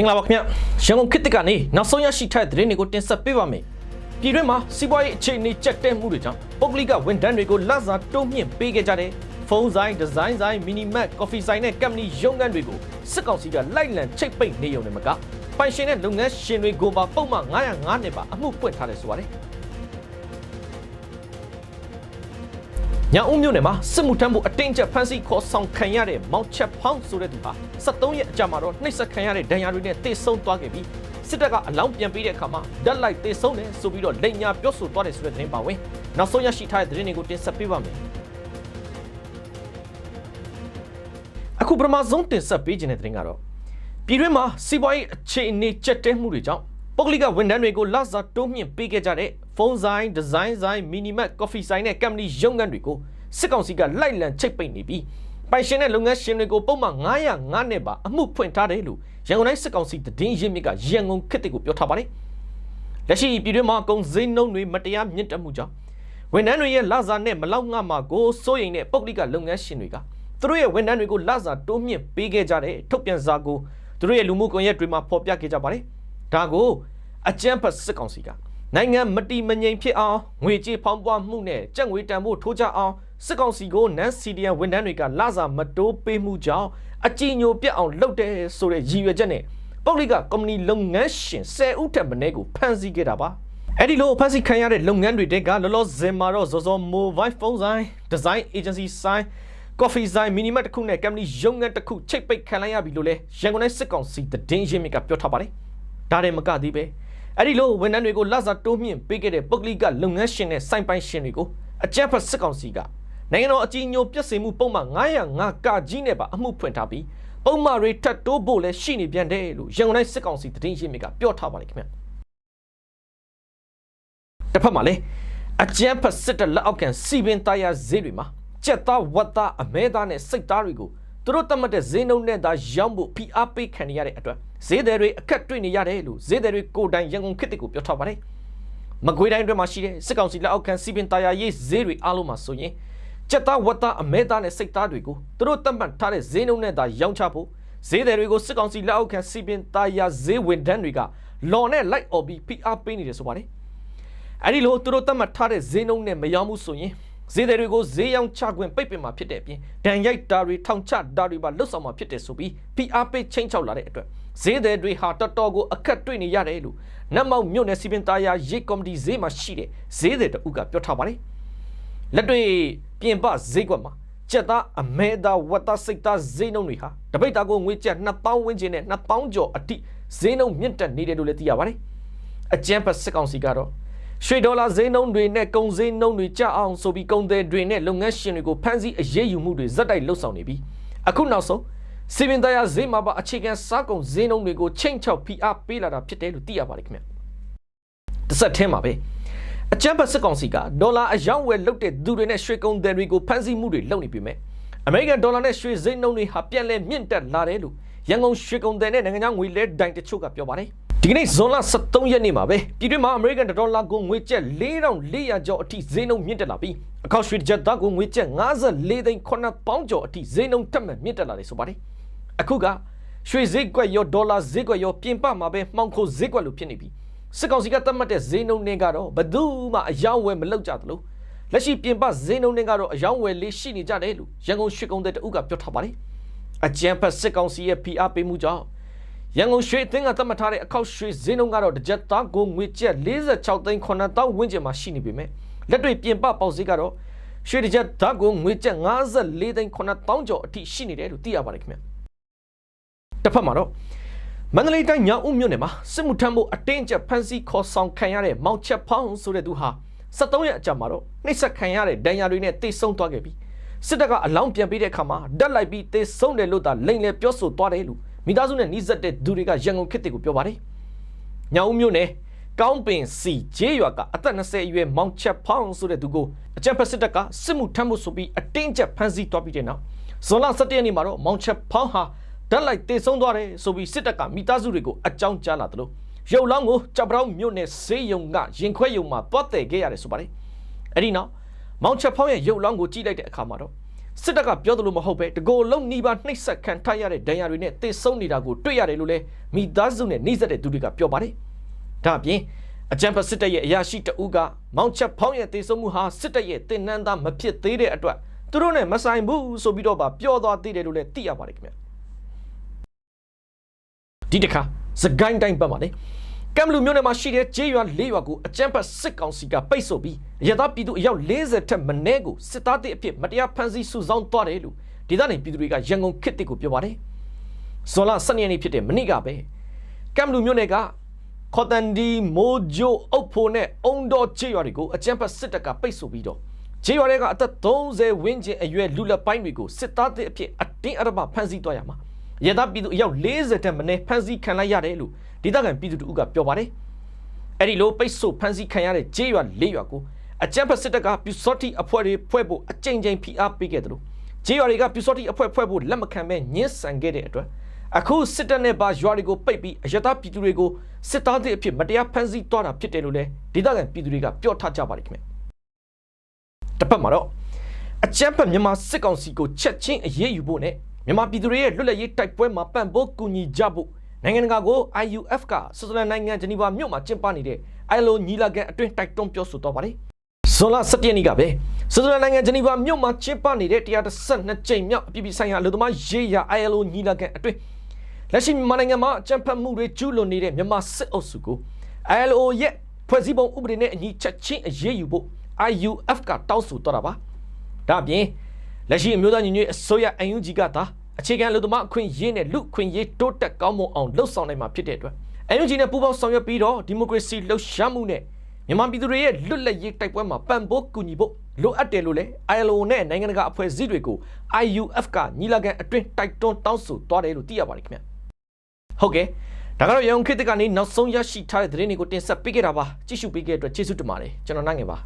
င်္ဂလာပါခင်ဗျရန်ကုန်ခေတ်တစ်ကနေနောက်ဆုံးရရှိထားတဲ့သတင်းတွေကိုတင်ဆက်ပေးပါမယ်ပြည်တွင်းမှာစီးပွားရေးအခြေအနေကြက်တဲမှုတွေကြောင့်ပုဂ္ဂလိကဝန်ထမ်းတွေကိုလစာတိုးမြင့်ပေးခဲ့ကြတဲ့ဖုန်းဆိုင်ဒီဇိုင်းဆိုင်မီနီမတ်ကော်ဖီဆိုင်နဲ့ကမ်ပဏီရုံးခန်းတွေကိုစစ်ကောင်စီကလိုက်လံချိတ်ပိတ်နေုံနဲ့မကပိုင်ရှင်တဲ့လုပ်ငန်းရှင်တွေကိုပါပုံမှန်905နဲ့ပါအမှုပွင့်ထားတယ်ဆိုပါတယ် ညအုံမြို့နယ်မှာစစ်မှုထမ်းမှုအတင်းကျပ်ဖမ်းဆီးခေါ်ဆောင်ခံရတဲ့မောင်ချက်ဖောင်းဆိုတဲ့သူဟာ73ရက်အကြာမှာတော့နှိပ်စက်ခံရတဲ့ဒဏ်ရာတွေနဲ့တေဆုံးသွားခဲ့ပြီးစစ်တပ်ကအလောင်းပြန်ပေးတဲ့အခါမှာဓာတ်လိုက်တေဆုံးတယ်ဆိုပြီးတော့လိန်ညာပြောဆိုသွားတယ်ဆိုတဲ့သတင်းပါဝင်နောက်ဆုံးရရှိထားတဲ့သတင်းတွေကိုတင်ဆက်ပေးပါမယ်အခုပထမဆုံးတင်ဆက်ပေးခြင်းတဲ့သတင်းကတော့ပြည်တွင်းမှာစီးပွားရေးအခြေအနေကျက်တဲမှုတွေကြောင့် ပုဂ္ဂလိကဝန်ထမ်းတွေကိုလစာတိုးမြင့်ပေးခဲ့ကြတဲ့ဖုန်းဆိုင်ဒီဇိုင်းဆိုင်မီနီမတ်ကော်ဖီဆိုင်နဲ့ကမ်ပဏီရုံးခန်းတွေကိုစစ်ကောင်စီကလိုက်လံချိတ်ပိတ်နေပြီးပိုင်ရှင်တဲ့လုပ်ငန်းရှင်တွေကိုပုံမှန်905နဲ့ပါအမှုဖွင့်ထားတယ်လို့ရန်ကုန်တိုင်းစစ်ကောင်စီတည်င်းရင်းမြစ်ကရန်ကုန်ခေတ်တွေကိုပြောထားပါတယ်လက်ရှိပြည်တွင်းမှာကုန်စည်နှုန်းတွေမတရားမြင့်တက်မှုကြောင့်ဝန်ထမ်းတွေရဲ့လစာနဲ့မလောက်ငှမှာကိုစိုးရိမ်တဲ့ပုဂ္ဂလိကလုပ်ငန်းရှင်တွေကသူတို့ရဲ့ဝန်ထမ်းတွေကိုလစာတိုးမြင့်ပေးခဲ့ကြတဲ့ထုတ်ပြန်စာကိုသူတို့ရဲ့လူမှုကွန်ရက်တွေမှာဖော်ပြခဲ့ကြပါတယ်ဒါကို အကြမ်းဖက်စစ်ကောင်စီကနိုင်ငံမတီမငြိမ်ဖြစ်အောင်ငွေကြေးဖောင်းပွားမှုနဲ့ကြက်ငွေတန်ဖို့ထိုးကြအောင်စစ်ကောင်စီကိုနန်းစီဒီယန်ဝန်ထမ်းတွေကလစာမတိုးပေးမှုကြောင့်အကြည်ညိုပြတ်အောင်လုပ်တယ်ဆိုတဲ့ရည်ရွယ်ချက်နဲ့ပုဂ္ဂလိကကုမ္ပဏီလုပ်ငန်းရှင်10ဦးထက်မနည်းကိုဖမ်းဆီးခဲ့တာပါအဲ့ဒီလိုဖမ်းဆီးခံရတဲ့လုပ်ငန်းတွေတဲကလောလောဆယ်မှာတော့ဇော်ဇော် mobile phone ဆိုင် design agency ဆိုင် coffee ဆိုင်မီနီမတ်တစ်ခုနဲ့ကမ်ပဏီရုံးခန်းတစ်ခုချိတ်ပိတ်ခံလိုက်ရပြီလို့လဲရန်ကုန်တိုင်းစစ်ကောင်စီတည်င်းရင်းမြစ်ကပြောထားပါတယ်ဒါတည်းမကသေးပဲ အဲ့ဒီလိုဝန်ထမ်းတွေကိုလစာတိုးမြင့်ပေးခဲ့တဲ့ပုဂ္ဂလိကလုပ်ငန်းရှင်နဲ့စိုင်ပိုင်ရှင်တွေကိုအကြမ်းဖက်စစ်ကောင်စီကနိုင်ငံတော်အကြီးအကျယ်ပြည့်စုံမှုပုံမှန်905ကကြီးနဲ့ပါအမှုဖွင့်ထားပြီးပုံမှန်တွေထပ်တိုးဖို့လည်းရှိနေပြန်တယ်လို့ရန်ကုန်တိုင်းစစ်ကောင်စီတည်င်းရင်းမြစ်ကပြောထားပါတယ်ခင်ဗျတစ်ဖက်မှာလည်းအကြမ်းဖက်စစ်တပ်လက်အောက်ခံစီပင်တရားဈေးတွေမှာကြက်သားဝတ်သားအမဲသားနဲ့စိတ်သားတွေကိုသူတို့တတ်မှတ်တဲ့ဈေးနှုန်းနဲ့သာရောင်းဖို့ဖိအားပေးခံနေရတဲ့အတွက် ဈေးသည်တွေအခက်တွေ့နေရတယ်လို့ဈေးသည်တွေကိုယ်တိုင်ရန်ကုန်ခေတ်ကိုပြောထားပါတယ်။မကွေးတိုင်းအတွင်းမှာရှိတဲ့စစ်ကောင်စီလက်အောက်ခံစီပင်တရားရေးဈေးတွေအားလုံးမှာဆိုရင်ကြက်သားဝတ်သားအမဲသားနဲ့စိတ်သားတွေကိုသူတို့တတ်မှတ်ထားတဲ့ဈေးနှုန်းနဲ့သာရောင်းချဖို့ဈေးသည်တွေကိုစစ်ကောင်စီလက်အောက်ခံစီပင်တရားဈေးဝန်ထမ်းတွေကလော်နဲ့လိုက်អော်ပြီးဖိအားပေးနေတယ်ဆိုပါတယ်။အဲဒီလိုသူတို့တတ်မှတ်ထားတဲ့ဈေးနှုန်းနဲ့မရောင်းဘူးဆိုရင်ဈေးတွေကိုဈေးရောင်းချခွင့်ပိတ်ပင်မှာဖြစ်တဲ့အပြင်ဒဏ်ရိုက်တာတွေထောင်ချတာတွေပါလွတ်ဆောင်မှာဖြစ်တယ်ဆိုပြီးဖိအားပေးချင်းချောက်လာတဲ့အတွက် ဈေးတွေဟာတော်တော်ကိုအခက်တွေ့နေရတယ်လို့နတ်မောက်မြို့နယ်စီပင်သားယာရိတ်ကော်မတီဈေးမှာရှိတဲ့ဈေးတွေတအုပ်ကပြောထားပါတယ်လက်တွေ့ပြင်ပဈေးကွက်မှာကျက်သားအမဲသားဝတ်သားစိတ်သားဈေးနှုန်းတွေဟာတပိတ်တာကိုငွေကျပ်2000ဝန်းကျင်နဲ့2000ကျော်အထိဈေးနှုန်းမြင့်တက်နေတယ်လို့လည်းသိရပါတယ်အကျန်းဖတ်စစ်ကောင်စီကတော့ရွှေဒေါ်လာဈေးနှုန်းတွေနဲ့ကုန်ဈေးနှုန်းတွေကျအောင်ဆိုပြီးကုန်သည်တွေနဲ့လုပ်ငန်းရှင်တွေကိုဖမ်းဆီးအရေးယူမှုတွေဇက်တိုက်လှုပ်ဆောင်နေပြီးအခုနောက်ဆုံး စီမင်းတရားဈေးမှာပါအခြေခံစားကုန်ဈေးနှုန်းတွေကိုချိန်ချောက်ဖိအားပေးလာတာဖြစ်တယ်လို့သိရပါတယ်ခင်ဗျတစ်ဆက်ထဲမှာပဲအကြမ်းဖက်စစ်ကောင်စီကဒေါ်လာအယောင်းဝယ်လုပ်တဲ့သူတွေနဲ့ရွှေကုန်သည်တွေကိုဖမ်းဆီးမှုတွေလုပ်နေပြီမဲ့အမေရိကန်ဒေါ်လာနဲ့ရွှေဈေးနှုန်းတွေဟာပြန်လည်မြင့်တက်လာတယ်လို့ရန်ကုန်ရွှေကုန်သည်နဲ့နိုင်ငံခြားငွေလဲဒိုင်တချို့ကပြောပါတယ်ဒီကနေ့ဇွန်လ23ရက်နေ့မှာပဲပြည်တွင်းမှာအမေရိကန်ဒေါ်လာကိုငွေကျပ်4400ကျော်အထိဈေးနှုန်းမြင့်တက်လာပြီးအကောက်ရွှေကျပ်သားကိုငွေကျပ်54သိန်း9ပေါင်းကျော်အထိဈေးနှုန်းတက်မှမြင့်တက်လာတယ်ဆိုပါတယ် အခုကရွှေဈေးကွက်ရောဒေါ်လာဈေးကွက်ရောပြင်ပမှာပဲမှောင်ခိုဈေးကွက်လိုဖြစ်နေပြီစစ်ကောင်စီကတတ်မှတ်တဲ့ဈေးနှုန်းတွေကတော့ဘယ်သူမှအယောင်းဝယ်မလုပ်ကြသလိုလက်ရှိပြင်ပဈေးနှုန်းတွေကတော့အယောင်းဝယ်လေးရှိနေကြတယ်လို့ရန်ကုန်ရွှေကုန်တဲ့တအုပ်ကပြောထားပါတယ်အကြံဖက်စစ်ကောင်စီရဲ့ PR ပေးမှုကြောင့်ရန်ကုန်ရွှေအသင်းကသတ်မှတ်ထားတဲ့အခောက်ရွှေဈေးနှုန်းကတော့တစ်ကြက်သားကိုငွေကျပ်46သိန်း9000ဝန်းကျင်မှာရှိနေပြီမဲ့လက်တွေ့ပြင်ပပေါက်ဈေးကတော့ရွှေတစ်ကြက်သားကိုငွေကျပ်54သိန်း9000ကျော်အထိရှိနေတယ်လို့သိရပါတယ်ခင်ဗျ တစ်ဖက်မှာတော့မန္တလေးတိုင်းညောင်ဦးမြို့နယ်မှာစစ်မှုထမ်းဖို့အတင်းကျပ်ဖမ်းဆီးခေါ်ဆောင်ခံရတဲ့မောင်ချက်ဖောင်းဆိုတဲ့သူဟာ73ရက်အကြာမှာတော့နှိပ်စက်ခံရတဲ့ဒဏ်ရာတွေနဲ့တိတ်ဆုံးသွားခဲ့ပြီစစ်တပ်ကအလောင်းပြန်ပေးတဲ့အခါမှာဓာတ်လိုက်ပြီးတိတ်ဆုံးတယ်လို့သာလိန်လေပြောဆိုသွားတယ်လို့မိသားစုနဲ့နှိစက်တဲ့သူတွေကရန်ကုန်ခေတ်တွေကိုပြောပါတယ်ညောင်ဦးမြို့နယ်ကောင်းပင်စီဂျေးရွာကအသက်20အရွယ်မောင်ချက်ဖောင်းဆိုတဲ့သူကိုအကြံဖက်စစ်တပ်ကစစ်မှုထမ်းမှုဆိုပြီးအတင်းကျပ်ဖမ်းဆီးသွားပြီးတဲ့နောက်ဇွန်လ17ရက်နေ့မှာတော့မောင်ချက်ဖောင်းဟာ ဓာတ်လိုက်တေဆုံးသွားတယ်ဆိုပြီးစစ်တပ်ကမိသားစုတွေကိုအကြောင်းကြားလာတယ်လို့ရုပ်လောင်းကိုကြောက်ပြောင်းမြို့နယ်ဆေးရုံကရင်ခွဲရုံမှာတွတ်တယ်ခဲ့ရတယ်ဆိုပါတယ်အဲ့ဒီနောက်မောင်ချက်ဖောင်းရဲ့ရုပ်လောင်းကိုကြည့်လိုက်တဲ့အခါမှာတော့စစ်တပ်ကပြောသလိုမဟုတ်ပဲတကိုယ်လုံးနှီးပါနှိပ်စက်ခံထားရတဲ့ဒဏ်ရာတွေနဲ့တေဆုံးနေတာကိုတွေ့ရတယ်လို့လည်းမိသားစုနဲ့နှိစက်တဲ့သူတွေကပြောပါတယ်။ဒါအပြင်အကြံဖတ်စစ်တပ်ရဲ့အရာရှိတအုပ်ကမောင်ချက်ဖောင်းရဲ့တေဆုံးမှုဟာစစ်တပ်ရဲ့တင်နန်းသားမဖြစ်သေးတဲ့အတွက်သူတို့နဲ့မဆိုင်ဘူးဆိုပြီးတော့ပါပြောသွားသေးတယ်လို့လည်းသိရပါတယ်ခင်ဗျ။ ဒီတစ်ခါစကိုင်းတိုင်းဘက်မှာလေကမ်ဘလူမြို့နယ်မှာရှိတဲ့ကျေးရွာ၄ရွာကိုအကြမ်းဖက်စစ်ကောင်စီကပိတ်ဆို့ပြီးရသပြည်သူအယောက်40ထက်မနည်းကိုစစ်သားတဲ့အဖြစ်မတရားဖမ်းဆီးစုဆောင်းသွားတယ်လို့ဒေသနေပြည်သူတွေကရန်ကုန်ခေတ်တစ်ကိုပြောပါတယ်။ဇွန်လ12ရက်နေ့ဖြစ်တဲ့မနေ့ကပဲကမ်ဘလူမြို့နယ်ကခေါ်တန်ဒီမိုဂျိုအုပ်ဖို့နဲ့အုံတော်ကျေးရွာတွေကိုအကြမ်းဖက်စစ်တပ်ကပိတ်ဆို့ပြီးတော့ကျေးရွာတွေကအသက်30ဝန်းကျင်အရွယ်လူလက်ပိုင်းတွေကိုစစ်သားတဲ့အဖြစ်အတင်းအဓမ္မဖမ်းဆီးသွားရမှာ ရသပြည်သူအယောက်40ထက်မနည်းဖမ်းဆီးခံလိုက်ရတယ်လို့ဒေသခံပြည်သူတို့ကပြောပါတယ်။အဲ့ဒီလိုပိတ်ဆို့ဖမ်းဆီးခံရတဲ့ကျေးရွာ၄ရွာကိုအကြမ်းဖက်စစ်တပ်ကပြူစောတိအဖွဲ့တွေဖွဲ့ဖို့အကြိမ်ကြိမ်ဖိအားပေးခဲ့တယ်လို့ကျေးရွာတွေကပြူစောတိအဖွဲ့ဖွဲ့ဖို့လက်မခံဘဲညှင်းဆန်ခဲ့တဲ့အတွက်အခုစစ်တပ်နဲ့ပါရွာတွေကိုပိတ်ပြီးအယတာပြည်သူတွေကိုစစ်သားတွေအဖြစ်မတရားဖမ်းဆီးသွားတာဖြစ်တယ်လို့လည်းဒေသခံပြည်သူတွေကပြောထားကြပါတယ်ခင်ဗျ။တစ်ဖက်မှာတော့အကြမ်းဖက်မြန်မာစစ်ကောင်စီကိုချက်ချင်းအရေးယူဖို့နဲ့ မြန်မာပြည်သူတွေရဲ့လွတ်လပ်ရေးတိုက်ပွဲမှာပံ့ပိုးကူညီကြဖို့နိုင်ငံတကာကို IUF ကဆွစ်ဇာလန်နိုင်ငံဂျနီဗာမြို့မှာကျင်းပနေတဲ့ ILO ညီလာခံအတွင်းတိုက်တွန်းပြောဆိုတော့ပါတယ်။ဇွန်လ17ရက်နေ့ကပဲဆွစ်ဇာလန်နိုင်ငံဂျနီဗာမြို့မှာကျင်းပနေတဲ့132ကြိမ်မြောက်အပြည်ပြည်ဆိုင်ရာအလို့သမားရေးရာ ILO ညီလာခံအတွင်းလက်ရှိမြန်မာနိုင်ငံမှာအကြမ်းဖက်မှုတွေကျူးလွန်နေတဲ့မြန်မာစစ်အုပ်စုကို ILO ရဲ့ဖွဲ့စည်းပုံဥပဒေနဲ့အညီချက်ချင်းအရေးယူဖို့ IUF ကတောင်းဆိုတော့တာပါ။ဒါ့အပြင် လက်ရှိအမျိုးသားညီညွတ်ရေးအစိုးရ UNG ကသာအခြေခံလူသမားအခွင့်အရေးနဲ့လူအခွင့်အရေးတိုးတက်ကောင်းမွန်အောင်လှုပ်ဆောင်နိုင်မှာဖြစ်တဲ့အတွက် UNG နဲ့ပူးပေါင်းဆောင်ရွက်ပြီးတော့ဒီမိုကရေစီလှုပ်ရှားမှုနဲ့မြန်မာပြည်သူတွေရဲ့လွတ်လပ်ရေးတိုက်ပွဲမှာပံ့ပိုးကူညီဖို့လိုအပ်တယ်လို့လည်း ILO နဲ့နိုင်ငံတကာအဖွဲ့အစည်းတွေကို IUF ကညီလာခံအတွင်းတိုက်တွန်းတောင်းဆိုသွားတယ်လို့သိရပါတယ်ခင်ဗျ။ဟုတ်ကဲ့ဒါကတော့ရန်ကုန်ခေတ်ကနေနောက်ဆုံးရရှိထားတဲ့သတင်းတွေကိုတင်ဆက်ပေးခဲ့တာပါကြည့်ရှုပေးခဲ့တဲ့အတွက်ကျေးဇူးတင်ပါတယ်ကျွန်တော်နိုင်ငယ်ပါ